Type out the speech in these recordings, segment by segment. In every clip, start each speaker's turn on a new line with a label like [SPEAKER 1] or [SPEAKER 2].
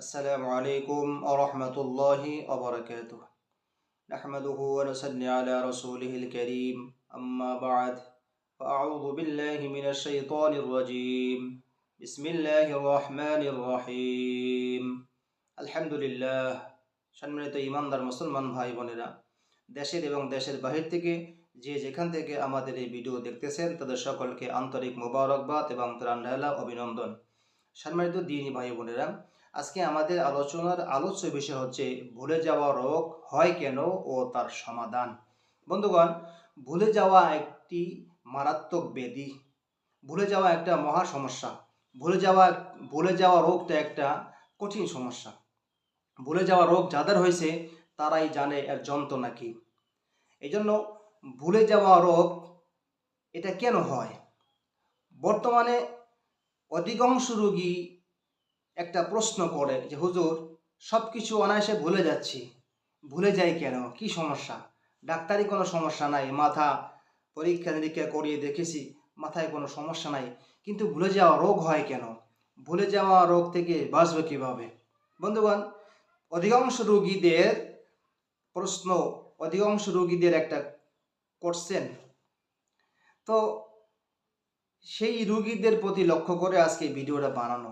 [SPEAKER 1] السلام عليكم ورحمة الله وبركاته نحمده ونصلي على رسوله الكريم أما بعد فأعوذ بالله من الشيطان الرجيم بسم الله الرحمن الرحيم الحمد لله সম্মানিত ইমানদার মুসলমান ভাই বোনেরা দেশের এবং দেশের বাহির থেকে যে যেখান থেকে আমাদের এই ভিডিও দেখতেছেন তাদের সকলকে আন্তরিক মোবারকবাদ এবং ত্রাণঢালা অভিনন্দন সম্মানিত দিনী ভাই বোনেরা আজকে আমাদের আলোচনার আলোচ্য বিষয় হচ্ছে, ভুলে যাওয়া রোগ হয় কেন ও তার সমাধান? বন্ধুগণ, ভুলে যাওয়া একটি মারাত্মক ব্যাধি। ভুলে যাওয়া একটা মহা সমস্যা। ভুলে যাওয়া ভুলে যাওয়া রোগটা একটা কঠিন সমস্যা। ভুলে যাওয়া রোগ যাদের হয়েছে, তারাই জানে এর যন্ত্রণা কি। এই জন্য ভুলে যাওয়া রোগ, এটা কেন হয়? বর্তমানে অধিকাংশ রোগী একটা প্রশ্ন করে যে, হুজুর সব কিছু অনায়াসে ভুলে যাচ্ছি। ভুলে যাই কেন? কি সমস্যা? ডাক্তারি কোনো সমস্যা নাই। মাথা পরীক্ষা নিরীক্ষা করিয়ে দেখেছি, মাথায় কোনো সমস্যা নাই। কিন্তু ভুলে যাওয়া রোগ হয় কেন? ভুলে যাওয়া রোগ থেকে বাঁচবে কীভাবে? বন্ধুগণ, অধিকাংশ রোগীদের প্রশ্ন, অধিকাংশ রোগীদের একটা কোশ্চেন তো সেই রুগীদের প্রতি লক্ষ্য করে আজকে ভিডিওটা বানানো।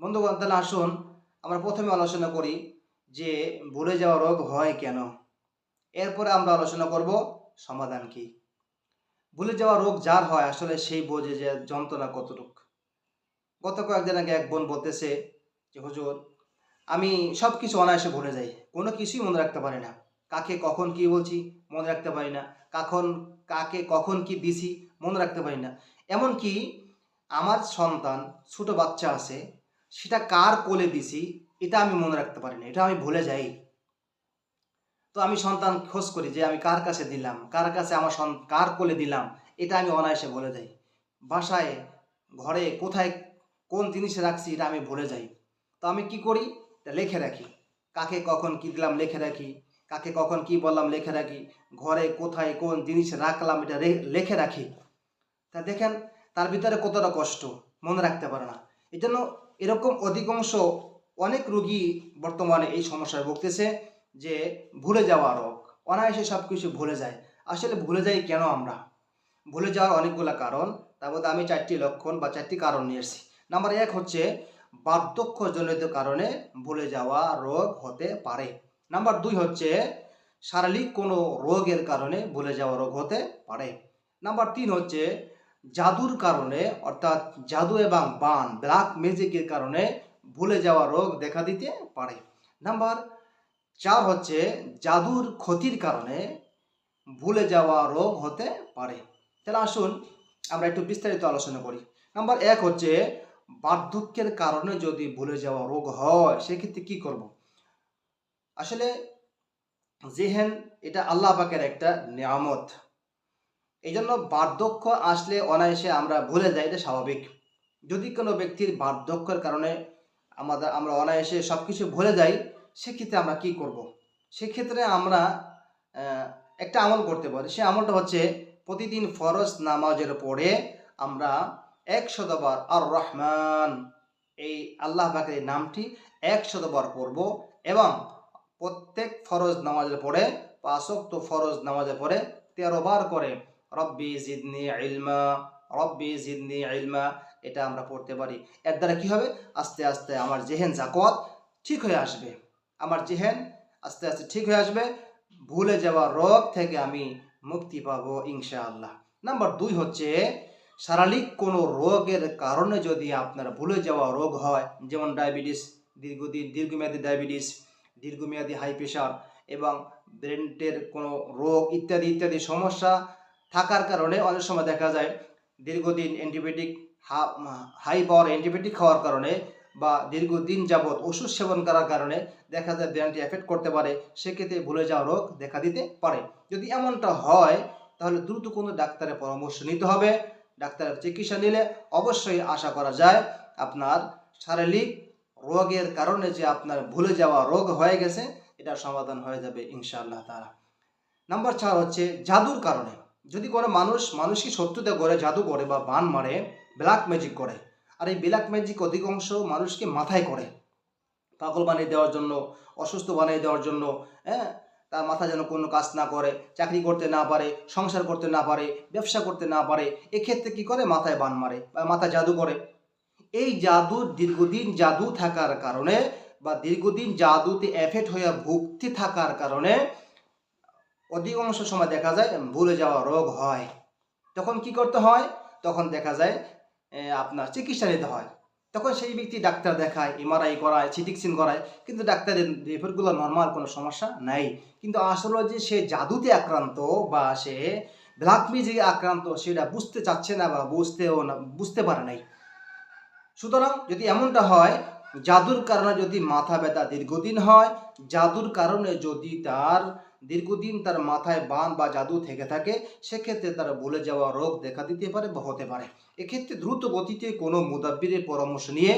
[SPEAKER 1] বন্ধুগণ, তাহলে আসুন আমরা প্রথমে আলোচনা করি যে ভুলে যাওয়া রোগ হয় কেন। এরপরে আমরা আলোচনা করব সমাধান কি। ভুলে যাওয়া রোগ যার হয় আসলে সেই বোঝে যে যন্ত্রণা কতটুক। গত কয়েকদিন আগে এক বোন বলতেছে যে, হুজুর, আমি সব কিছু অনায়াসে ভুলে যাই। কোনো কিছুই মনে রাখতে পারি না। কাকে কখন কি বলছি মনে রাখতে পারি না। কখন, কাকে কখন কি দিছি মনে রাখতে পারি না। এমনকি আমার সন্তান, ছোট বাচ্চা আছে সেটা কার কোলে দিছি, এটা আমি মনে রাখতে পারি না এটা আমি ভুলে যাই। তো আমি সন্তান খোঁজ করি যে আমি কার কাছে দিলাম, কার কাছে আমার কার কোলে দিলাম, এটা আমি অনায়াসে ভুলে যাই। বাসায়, ঘরে কোথায় কোন জিনিসে রাখছি, এটা আমি ভুলে যাই। তো আমি কি করি? এটা লিখে রাখি। কাকে কখন কি দিলাম লিখে রাখি, কাকে কখন কি বললাম লিখে রাখি, ঘরে কোথায় কোন জিনিস রাখলাম এটা লিখে রাখি। তা দেখেন, তার ভিতরে কতটা কষ্ট, মনে রাখতে পারে না। এই জন্য এরকম অধিকাংশ অনেক রোগী বর্তমানে এই সমস্যায় ভুগতেছে যে ভুলে যাওয়া রোগ, অনায়াসে সব কিছু ভুলে যায়। আসলে ভুলে যাই কেন আমরা? ভুলে যাওয়ার অনেকগুলো কারণ, তার মধ্যে আমি চারটি লক্ষণ বা চারটি কারণ নিয়ে এসেছি নাম্বার এক হচ্ছে বার্ধক্যজনিত কারণে ভুলে যাওয়া রোগ হতে পারে। নাম্বার দুই হচ্ছে শারীরিক কোনো রোগের কারণে ভুলে যাওয়া রোগ হতে পারে। নাম্বার তিন হচ্ছে জাদুর কারণে, অর্থাৎ জাদু এবং বান ব্ল্যাক ম্যাজিকের কারণে ভুলে যাওয়া রোগ দেখা দিতে পারে। নাম্বার চার হচ্ছে জাদুর ক্ষতির কারণে ভুলে যাওয়া রোগ হতে পারে। তাহলে আসুন আমরা একটু বিস্তারিত আলোচনা করি। নাম্বার এক হচ্ছে বার্ধক্যের কারণে যদি ভুলে যাওয়া রোগ হয়, সেক্ষেত্রে কি করব? আসলে জেহেন এটা আল্লাহ পাকের একটা নিয়ামত এই জন্য বার্ধক্য আসলে অনায়াসে আমরা ভুলে যাই, এটা স্বাভাবিক যদি কোনো ব্যক্তির বার্ধক্যের কারণে আমাদের, আমরা অনায়াসে সব কিছু ভুলে যাই, সেক্ষেত্রে আমরা কি করব। সেক্ষেত্রে আমরা একটা আমল করতে পারি সে আমলটা হচ্ছে, প্রতিদিন ফরজ নামাজের পরে আমরা একশতবার আর রহমান এই আল্লাহ পাকের এই নামটি একশতবার পড়ব এবং প্রত্যেক ফরজ নামাজের পরে পাঁচক্ত ফরজ নামাজের পরে তেরো বার করে রব্বি জিদনি ইলমা, রব্বি জিদনি ইলমা, এটা আমরা পড়তে পারি। এর দ্বারা কি হবে? আস্তে আস্তে আমার জেহেন জাকত ঠিক হয়ে আসবে। আমার জেহেন আস্তে আস্তে ঠিক হয়ে আসবে। ভুলে যাওয়া রোগ থেকে আমি মুক্তি পাবো ইনশাআল্লাহ। নাম্বার দুই হচ্ছে, শারীরিক কোনো রোগের কারণে যদি আপনার ভুলে যাওয়া রোগ হয়, যেমন ডায়াবেটিস, দীর্ঘদিন, দীর্ঘমেয়াদী ডায়াবেটিস, দীর্ঘমেয়াদী হাই প্রেশার এবং ব্রেনের কোনো রোগ, ইত্যাদি ইত্যাদি সমস্যা থাকার কারণে অনেক সময় দেখা যায় দীর্ঘদিন অ্যান্টিবায়োটিক হাই পাওয়ার অ্যান্টিবায়োটিক খাওয়ার কারণে বা দীর্ঘদিন যাবৎ ওষুধ সেবন করার কারণে দেখা যায় ব্রেনটি এফেক্ট করতে পারে, সেক্ষেত্রে ভুলে যাওয়া রোগ দেখা দিতে পারে। যদি এমনটা হয়, তাহলে দ্রুত কোনো ডাক্তারের পরামর্শ নিতে হবে। ডাক্তারের চিকিৎসা নিলে অবশ্যই আশা করা যায় আপনার শারীরিক রোগের কারণে যে আপনার ভুলে যাওয়া রোগ হয়ে গেছে, এটার সমাধান হয়ে যাবে ইনশাআল্লাহ তারা নাম্বার চার হচ্ছে জাদুর কারণে। যদি কোনো মানুষ মানুষকে শত্রুতা করে, জাদু করে বা বান মারে ব্ল্যাক ম্যাজিক করে, আর এই ব্ল্যাক ম্যাজিক অধিকাংশ মানুষকে মাথায় করে, পাগল বানিয়ে দেওয়ার জন্য, অসুস্থ বানিয়ে দেওয়ার জন্য হ্যাঁ? তার মাথা যেন কোনো কাজ না করে, চাকরি করতে না পারে, সংসার করতে না পারে, ব্যবসা করতে না পারে, এক্ষেত্রে কি করে? মাথায় বান মারে বা মাথায় জাদু করে। এই জাদু দীর্ঘদিন জাদু থাকার কারণে বা দীর্ঘদিন জাদুতে এফেক্ট হয়ে ভুগতে থাকার কারণে অধিকাংশ সময় দেখা যায় ভুলে যাওয়া রোগ হয়। তখন কি করতে হয়? তখন দেখা যায় আপনার চিকিৎসা নিতে হয়। তখন সেই ব্যক্তি ডাক্তার দেখায় এমআরআই করায় সিটি স্ক্যান করায়, কিন্তু ডাক্তারের রিপোর্টগুলো নর্মাল কোনো সমস্যা নাই। কিন্তু আসলে যে সে জাদুতে আক্রান্ত বা সে ব্ল্যাক ম্যাজিকে আক্রান্ত, সেটা বুঝতে চাচ্ছে না বা বুঝতেও না, বুঝতে পারে নাই। সুতরাং যদি এমনটা হয়, জাদুর কারণে যদি মাথা ব্যথা দীর্ঘদিন হয়, জাদুর কারণে যদি তার দীর্ঘদিন তার মাথায় বান বা জাদু থেকে থাকে, সেক্ষেত্রে তার ভুলে যাওয়া রোগ দেখা দিতে পারে বা হতে পারে। এক্ষেত্রে দ্রুত গতিতে কোনো মুদাব্বিরের পরামর্শ নিয়ে,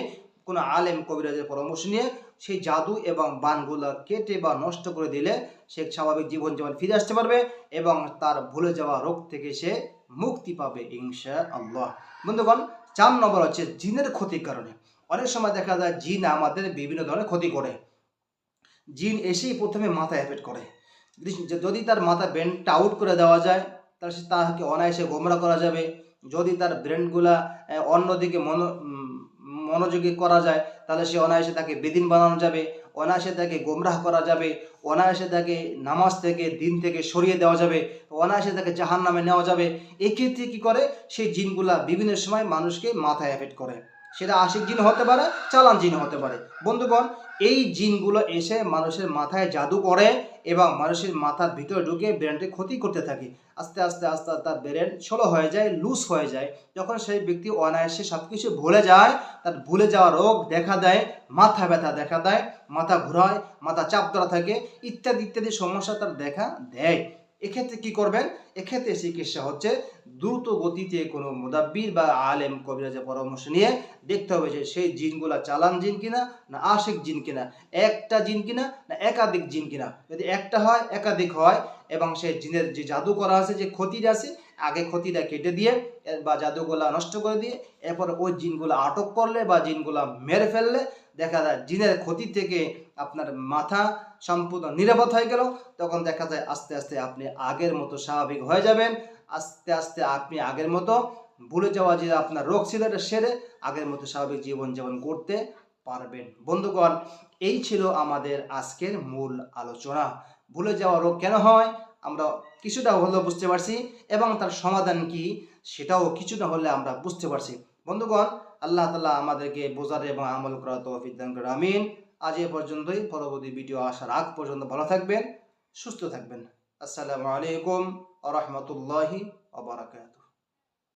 [SPEAKER 1] কোনো আলেম কবিরাজের পরামর্শ নিয়ে সেই জাদু এবং বানগুলো কেটে বা নষ্ট করে দিলে সে স্বাভাবিক জীবন যেমন ফিরে আসতে পারবে এবং তার ভুলে যাওয়া রোগ থেকে সে মুক্তি পাবে ইনশা আল্লাহ বন্ধুগণ, চার নম্বর হচ্ছে জিনের ক্ষতির কারণে। অনেক সময় দেখা যায় জিন আমাদের বিভিন্ন ধরনের ক্ষতি করে। জিন এসেই প্রথমে মাথা এফেক্ট করে। যদি- তার মাথা ব্রেনটা আউট করে দেওয়া যায়, তাহলে সে তাকে অনায়াসে গোমরা করা যাবে। যদি তার ব্রেনগুলা অন্যদিকে মনো মনোযোগী করা যায়, তাহলে সে অনায়াসে তাকে বেদিন বানানো যাবে, অনায়াসে তাকে গোমরাহ করা যাবে, অনায়াসে তাকে নামাজ থেকে, দিন থেকে সরিয়ে দেওয়া যাবে, অনায়াসে তাকে জাহান নামে নেওয়া যাবে। এক্ষেত্রে কি করে? সেই জিনগুলা বিভিন্ন সময় মানুষকে মাথায় এফেক্ট করে। সেটা আশিক জিন হতে পারে, চালান জিন হতে পারে। বন্ধুগণ, এই জিনগুলো এসে মানুষের মাথায় জাদু করে এবং মানুষের মাথার ভিতরে ঢুকে ব্রেনকে ক্ষতি করতে থাকে। আস্তে আস্তে আস্তে আস্তে, তার ব্রেন ষোলো হয়ে যায় লুজ হয়ে যায়। যখন সেই ব্যক্তি অনায়াসে সব কিছু ভুলে যায়, তার ভুলে যাওয়া রোগ দেখা দেয়, মাথা ব্যথা দেখা দেয়, মাথা ঘুরায়, মাথা চাপ ধরা থাকে, ইত্যাদি ইত্যাদি সমস্যা তার দেখা দেয়। এক্ষেত্রে কি করবেন? এক্ষেত্রে চিকিৎসা হচ্ছে দ্রুত গতিতে কোনো মুদাব্বির বা আলেম কবিরাজের পরামর্শ নিয়ে দেখতে হবে যে সেই জিনগুলা চালান জিন কিনা না আশিক জিন কিনা, একটা জিন কিনা না একাধিক জিন কিনা। যদি একটা হয়, একাধিক হয় এবং সেই জিনের যে জাদু করা আছে, যে ক্ষতিটা আছে, আগে ক্ষতিটা কেটে দিয়ে বা জাদুগুলা নষ্ট করে দিয়ে এরপর ওই জিনগুলো আটক করলে বা জিনগুলা মেরে ফেললে দেখা যায় জিনের ক্ষতি থেকে আপনার মাথা সম্পূর্ণ নিরাপদ হয়ে গেল। তখন দেখা যায় আস্তে আস্তে আপনি আগের মতো স্বাভাবিক হয়ে যাবেন। আস্তে আস্তে আপনি আগের মতো ভুলে যাওয়া যে আপনার রোগ ছিল এটা সেরে আগের মতো স্বাভাবিক জীবনযাপন করতে পারবেন। বন্ধুগণ, এই ছিল আমাদের আজকের মূল আলোচনা। ভুলে যাওয়া রোগ কেন হয়? আমরা কিছুটা হলেও বুঝতে পারছি এবং তার সমাধান কি সেটাও কিছুটা হলে আমরা বুঝতে পারছি। বন্ধুগণ, আল্লাহ তালা আমাদেরকে বোঝার এবং আমল করা দান করে আমিন। আজ এ পর্যন্তই। পরবর্তী ভিডিও আসার আগ পর্যন্ত ভালো থাকবেন, সুস্থ থাকবেন। আসসালামু আলাইকুম আ রহমতুল্লাহি আবরাকাত